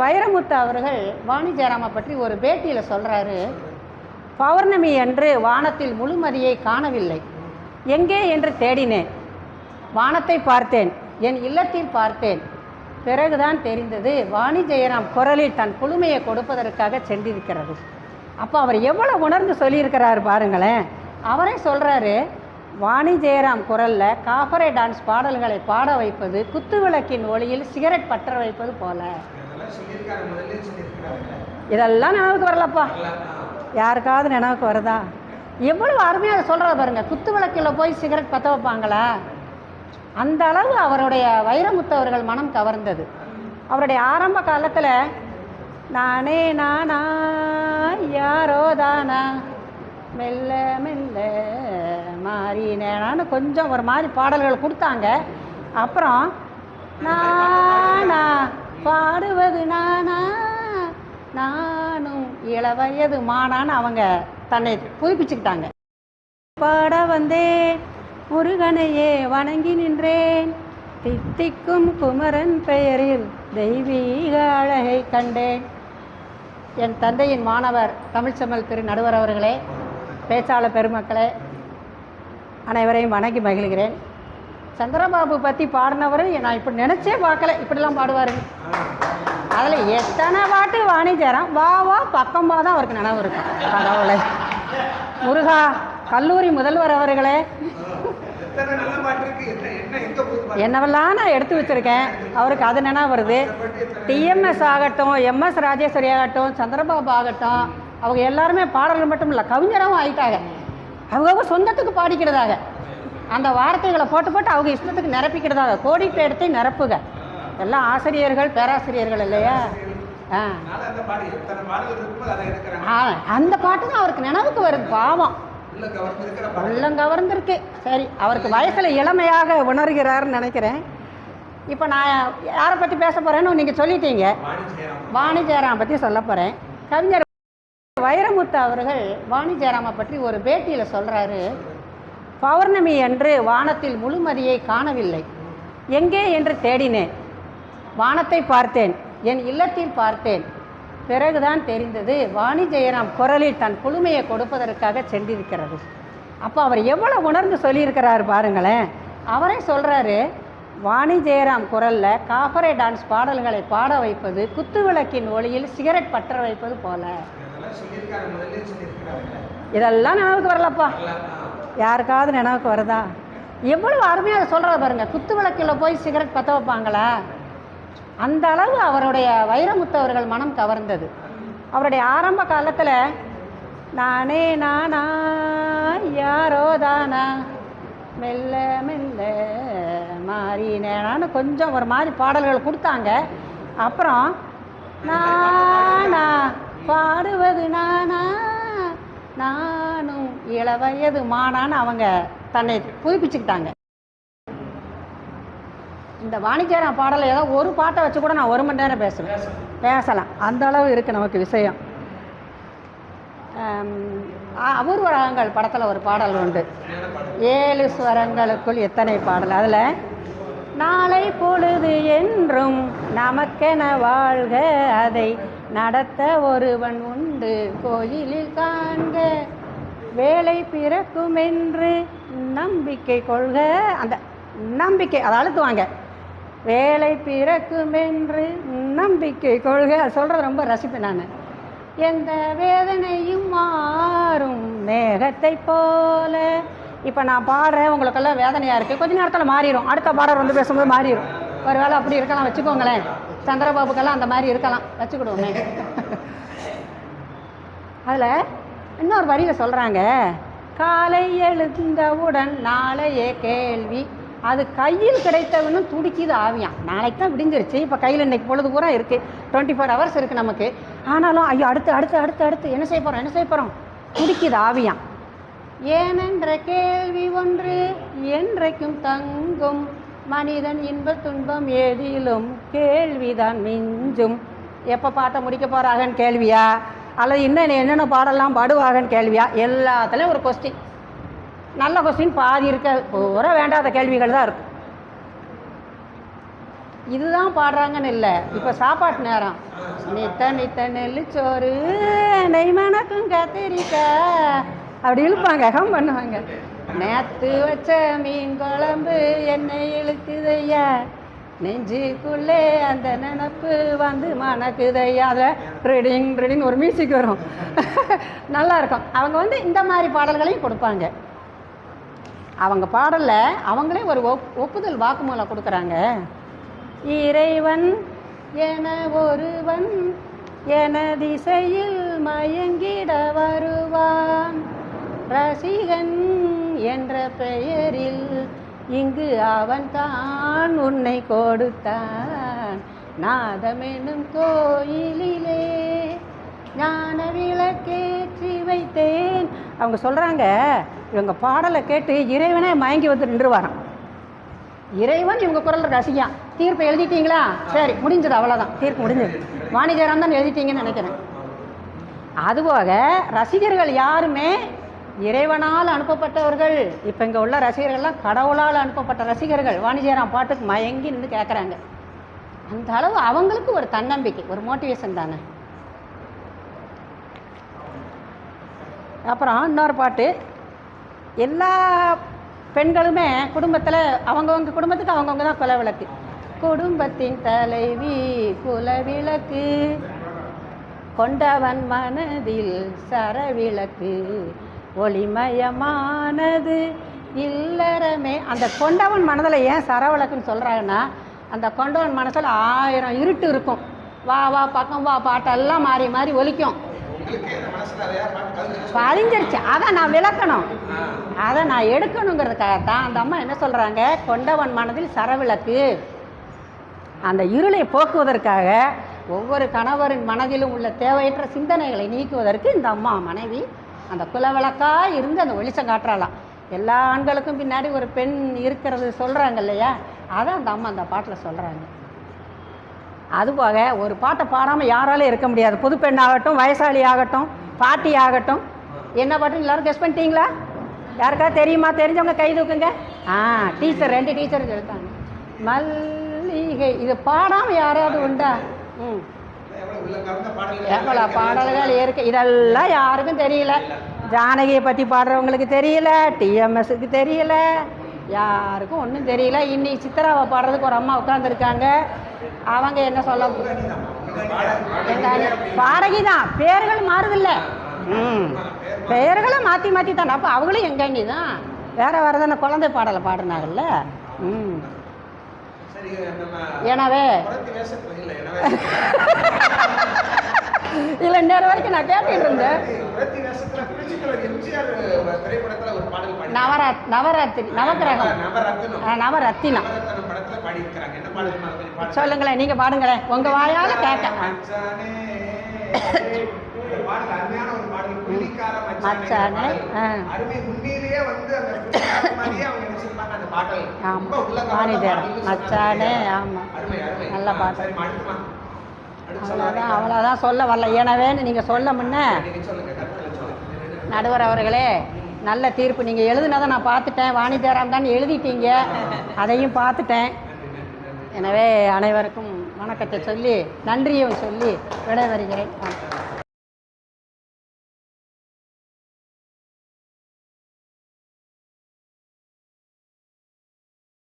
வைரமுத்து அவர்கள் வாணி ஜெயராமை பற்றி ஒரு பேட்டியில் சொல்கிறாரு பௌர்ணமி என்று வானத்தில் முழுமதியை காணவில்லை. எங்கே என்று தேடினேன். வானத்தை பார்த்தேன். என் இல்லத்தில் பார்த்தேன். பிறகுதான் தெரிந்தது வாணி ஜெயராம் குரலில் தன் குழுமையை கொடுப்பதற்காக சென்றிருக்கிறது. அப்போ அவர் எவ்வளோ உணர்ந்து சொல்லியிருக்கிறாரு பாருங்களேன். அவரே சொல்கிறாரு வாணி ஜெயராம் குரலில் காப்பரை டான்ஸ் பாடல்களை பாட வைப்பது குத்துவிளக்கின் ஒளியில் சிகரெட் பற்ற வைப்பது போல. இதெல்லாம் நினைவுக்கு வரலப்பா. யாருக்காவது நினைவுக்கு வருதா? எவ்வளவு அருமையாக சொல்கிறத பாருங்க. குத்து விளக்கில் போய் சிகரெட் பற்ற வைப்பாங்களா? அந்த அளவு அவருடைய வைரமுத்து அவர்கள் மனம் கவர்ந்தது. அவருடைய ஆரம்ப காலத்தில் நானே நானா யாரோ தானா? மெல்ல மெல்ல மாறினேனான்னு கொஞ்சம் ஒரு மாதிரி பாடல்கள் கொடுத்தாங்க. அப்புறம் நானா பாடுவது நானா? நானும் இளவயது மானான்னு அவங்க தன்னை புதுப்பிச்சுக்கிட்டாங்க. பாட வந்தேன். முருகனையே வணங்கி நின்றேன். தித்திக்கும் குமரன் பெயரில் தெய்வீக அழகை கண்டேன். என் தந்தையின் மாணவர் தமிழ்ச்செம்மல் திரு நடுவர் அவர்களே பேச்சாளர் பெருமக்களே அனைவரையும் வணங்கி மகிழ்கிறேன். சந்திரபாபு பற்றி பாடினவர் நான் இப்படி நினச்சே பார்க்கல. இப்படிலாம் பாடுவாருங்க அதில் எத்தனை பாட்டு வாணிஜரம் வா வா பக்கமாக தான் அவருக்கு நினைவு இருக்கும். கடவுளை. முருகா கல்லூரி முதல்வர் அவர்களே. என்னவெல்லாம் நான் எடுத்து வச்சுருக்கேன். அவருக்கு அது நினைவு வருது. டிஎம்எஸ் ஆகட்டும் எம்எஸ் ராஜேஸ்வரி ஆகட்டும் சந்திரபாபு ஆகட்டும் அவங்க எல்லாருமே பாடல்கள் மட்டும் இல்லை கவிஞராகவும் ஆயிட்டாங்க. அவங்க சொந்தத்துக்கு பாடிக்கிறதாக. அந்த வார்த்தைகளை போட்டு போட்டு அவங்க இஷ்டத்துக்கு நிரப்பிக்கிறதாக கோடிட்டு எடுத்து நிரப்புக. எல்லாம் ஆசிரியர்கள் பேராசிரியர்கள் இல்லையா? ஆ. அந்த ஆ, அந்த பாட்டு தான் அவருக்கு நினைவுக்கு வருது பாவம். உள்ளம் கவர்ந்திருக்கு. சரி அவருக்கு வயசில் இளமையாக உணர்கிறாருன்னு நினைக்கிறேன். இப்போ நான் யாரை பற்றி பேச போகிறேன்னு நீங்கள் சொல்லிட்டீங்க. வாணி வாணி ஜெயராம் பற்றி சொல்ல போகிறேன் கவிஞர் வைரமுத்து அவர்கள் வாணி ஜெயராமை பற்றி ஒரு பேட்டியில் சொல்கிறாரு பௌர்ணமி அன்று வானத்தில் முழுமதியை காணவில்லை. எங்கே என்று தேடினேன். வானத்தை பார்த்தேன். என் இல்லத்தில் பார்த்தேன். பிறகுதான் தெரிந்தது வாணி ஜெயராம் குரலில் தன் குளுமையை கொடுப்பதற்காக சென்றிருக்கிறது. அப்போ அவர் எவ்வளோ உணர்ந்து சொல்லியிருக்கிறாரு பாருங்களேன். அவரே சொல்கிறாரு வாணி ஜெயராம் குரலில் காஃபரே டான்ஸ் பாடல்களை பாட வைப்பது குத்துவிளக்கின் ஒளியில் சிகரெட் பற்ற வைப்பது போல. இதெல்லாம் நினைவுக்கு வரலப்பா. யாருக்காவது நினைவுக்கு வருதா? எவ்வளவு அருமையாக சொல்கிறத பாருங்க. குத்து விளக்கில் போய் சிகரெட் பற்ற வைப்பாங்களா? அந்த அளவு அவருடைய வைரமுத்து அவர்கள் மனம் கவர்ந்தது. அவருடைய ஆரம்ப காலத்தில் நானே நானா யாரோ தானா? மெல்ல மெல்ல மாறினேனான்னு கொஞ்சம் ஒரு மாதிரி பாடல்கள் கொடுத்தாங்க. அப்புறம் நானா பாடுவது நானா? நானும் இளவயது மானான்னு அவங்க தன்னை புதுப்பிச்சுக்கிட்டாங்க. இந்த வாணிஜராம் பாடலை ஏதோ ஒரு பாட்டை வச்சு கூட நான் ஒரு மணி நேரம் பேசுவேன் பேசலாம். அந்த அளவு இருக்குது நமக்கு விஷயம். ஆம், அபூர்வ ராகங்கள் படத்தில் ஒரு பாடல் உண்டு. ஏழு ஸ்வரங்களுக்குள் எத்தனை பாடல்? அதில் நாளை பொழுது என்றும் நமக்கென வாழ்க. அதை நடத்த ஒருவன் உண்டு. கோயிலில் காண்க. வேலை பிறக்கும் என்று நம்பிக்கை கொள்க. அந்த நம்பிக்கை அதை அழுத்துவாங்க. வேலை பிறக்கும் என்று நம்பிக்கை கொள்க. சொல்கிறது ரொம்ப ரசிப்பேன் நான். எந்த வேதனையும் மாறும் மேகத்தை போல. இப்போ நான் பாடுறேன் உங்களுக்கெல்லாம் வேதனையாக இருக்குது கொஞ்ச நேரத்தில் மாறிடும் அடுத்த பாடல் வந்து பேசும்போது மாறிடும் ஒரு வேளை அப்படி இருக்கலாம் வச்சுக்கோங்களேன். சந்திரபாபுக்கெல்லாம் அந்த மாதிரி இருக்கலாம். வச்சுக்கிடுவோமே. அதில் இன்னொரு வரியில் சொல்கிறாங்க காலை எழுந்தவுடன் நாளையே கேள்வி. அது கையில் கிடைத்தவனும் துடிக்குது ஆவியான் நாளைக்கு தான் விடிஞ்சிருச்சு. இப்போ கையில் இன்றைக்கி பொழுது பூரா இருக்குது டுவெண்ட்டி ஃபோர் ஹவர்ஸ் இருக்குது நமக்கு. ஆனாலும் ஐயோ அடுத்து அடுத்து அடுத்து அடுத்து. என்ன செய்ய போகிறோம் என்ன செய்ய போகிறோம் துடிக்குது ஆவியான் ஏனென்ற கேள்வி ஒன்று என்றைக்கும் தங்கும். மனிதன் இன்ப துன்பம் எதிலும் கேள்விதான் மிஞ்சும். எப்போ பாட்டை முடிக்க போகிறாங்கன்னு கேள்வியா? அல்லது இன்னும் என்னென்ன பாடலாம் பாடுவாங்கன்னு கேள்வியா? எல்லாத்துலேயும் ஒரு கொஸ்டின் நல்ல கொஸ்டின் பாதி இருக்க பூரா வேண்டாத கேள்விகள் தான் இருக்கும். இதுதான் பாடுறாங்கன்னு இல்லை. இப்போ சாப்பாட்டு நேரம். நித்த நித்த நெல்லுச்சோறு நெய் மணக்கும் அப்படி இழுப்பாங்க ஹம் பண்ணுவாங்க. நேத்து வச்ச மீன் குழம்பு எண்ணெய் இழுக்குதையா நெஞ்சுக்குள்ளே அந்த நினப்பு வந்து மணக்குதையா அதில் ட்ரெடிங் ட்ரெடிங் ஒரு மியூசிக் வரும். நல்லா இருக்கும் அவங்க வந்து இந்த மாதிரி பாடல்களையும் கொடுப்பாங்க. அவங்க பாடலில் அவங்களே ஒரு ஒப் ஒப்புதல் வாக்குமூலம் கொடுக்குறாங்க. இறைவன் என ஒருவன் என திசையில் மயங்கிட வருவான். ரசிகன் என்ற பெயரில் இங்கு அவன் தான் உன்னை கொடுத்தான். நாதமெனும் கோயிலிலே ஞான விளக்கேற்றி வைத்தேன். அவங்க சொல்கிறாங்க இவங்க பாடலை கேட்டு இறைவனே மயங்கி வந்து நின்றுவாராம். இறைவன் இவங்க குரல் ரசிக்கான் தீர்ப்பை எழுதிட்டீங்களா? சரி முடிஞ்சது அவ்வளோதான் தீர்ப்பு முடிஞ்சது. வாணிஜராம் தான் எழுதிட்டீங்கன்னு நினைக்கிறேன். அதுபோக ரசிகர்கள் யாருமே இறைவனால் அனுப்பப்பட்டவர்கள் இப்போ இங்கே உள்ள ரசிகர்கள்லாம் கடவுளால் அனுப்பப்பட்ட ரசிகர்கள். வாணிஜராம் பாட்டுக்கு மயங்கி நின்று கேட்குறாங்க அந்த அளவு அவங்களுக்கு ஒரு தன்னம்பிக்கை ஒரு மோட்டிவேஷன் தானே. அப்புறம் இன்னொரு பாட்டு எல்லா பெண்களுமே குடும்பத்தில் அவங்கவுங்க குடும்பத்துக்கு அவங்கவுங்க தான் குலவிளக்கு குடும்பத்தின் தலைவி குலவிளக்கு கொண்டவன் மனதில் சரவிளக்கு ஒளிமயமானது இல்லறமே. அந்த கொண்டவன் மனதில் ஏன் சரவிளக்குன்னு சொல்கிறாங்கன்னா அந்த கொண்டவன் மனசில் ஆயிரம் இருட்டு இருக்கும். வா வா பக்கம் வா பாட்டெல்லாம் மாறி மாறி ஒலிக்கும். உங்களுக்கு அதை நான் விளக்கணும். அதை நான் எடுக்கணுங்கிறதுக்காகத்தான் அந்த அம்மா என்ன சொல்கிறாங்க கொண்டவன் மனதில் சரவிளக்கு. அந்த இருளை போக்குவதற்காக ஒவ்வொரு கணவரின் மனதிலும் உள்ள தேவையற்ற சிந்தனைகளை நீக்குவதற்கு இந்த அம்மா மனைவி அந்த குலவிளக்காக இருந்து அந்த வெளிச்சம் காட்டுறாளாம். எல்லா ஆண்களுக்கும் பின்னாடி ஒரு பெண் இருக்கிறது சொல்கிறாங்க இல்லையா? அதை அந்த அம்மா அந்த பாட்டில் சொல்கிறாங்க அதுபோக ஒரு பாட்டை பாடாமல் யாராலும் இருக்க முடியாது. புது பெண் ஆகட்டும் வயசாளி ஆகட்டும் பாட்டி ஆகட்டும். என்ன பாட்டுன்னு எல்லோரும் கெஸ் பண்ணிட்டீங்களா? யாருக்கா தெரியுமா? தெரிஞ்சவங்க கை தூக்குங்க. ஆ டீச்சர் ரெண்டு டீச்சர் எடுத்தாங்க மல்லிகை இது பாடாமல் யாராவது உண்டா? ம் எவ்வளவு உள்ள கலந்த பாடல்கள் எவ்வளோ பாடல்கள் இருக்கு. இதெல்லாம் யாருக்கும் தெரியல. ஜானகியை பற்றி பாடுறவங்களுக்கு தெரியல டிஎம்எஸ்க்கு தெரியல. யாருக்கும் ஒன்றும் தெரியல. இன்னைக்கு சித்ராவை பாடுறதுக்கு ஒரு அம்மா உட்காந்துருக்காங்க அவங்க என்ன சொல்ல பாடகி தான் பேர்கள் மாறுதில்ல. ம். பெயர்களை மாற்றி மாற்றி தான். அப்போ அவங்களும் எங்கண்ணி தான்? வேற வேறு தானே குழந்தை பாடலை பாடினாங்கல்ல? ம். எனவே இல்ல நேரம் வரைக்கும் நான் கேட்டுட்டு இருந்தேன். குறைத்தி வேஷத்துல பிரிச்சுக்கலர் எம்ஜிஆர் திரைப்படத்துல ஒரு பாடல் பாடி நவரா நவராத்திரி கொஞ்சம் பாடுறேன். சொல்லுங்களேன் நீங்கள் பாடுங்களேன். உங்கள் வாயால் கேட்க. மச்சானே. பாடல் புள்ளிக்கார மச்சானே, மச்சானே ஆ. பாடல். அருமை உண்மையிலேயே வந்து அந்த புள்ளிக்கார மாதிரியே அவங்க நினைச்சிருப்பாங்க அந்த பாடல் ஆமா. ரொம்ப உள்ள கவர்ந்த வாணிஜரம். பாடல்னு மச்சானே, சொன்னாங்க. ஆமா. அருமை அருமை நல்ல பாட்டு. அவ்வளோதான். அவ்வளோதான் சொல்ல வரல எனவேன்னு நீங்கள் சொல்ல முன்ன நடுவர் அவர்களே நல்ல தீர்ப்பு நீங்கள் எழுதுனதை நான் பார்த்துட்டேன் வாணிஜராம் தான் எழுதிட்டீங்க அதையும் பார்த்துட்டேன் எனவே அனைவருக்கும் வணக்கத்தை சொல்லி நன்றியும் சொல்லி விடைபெறுகிறேன்.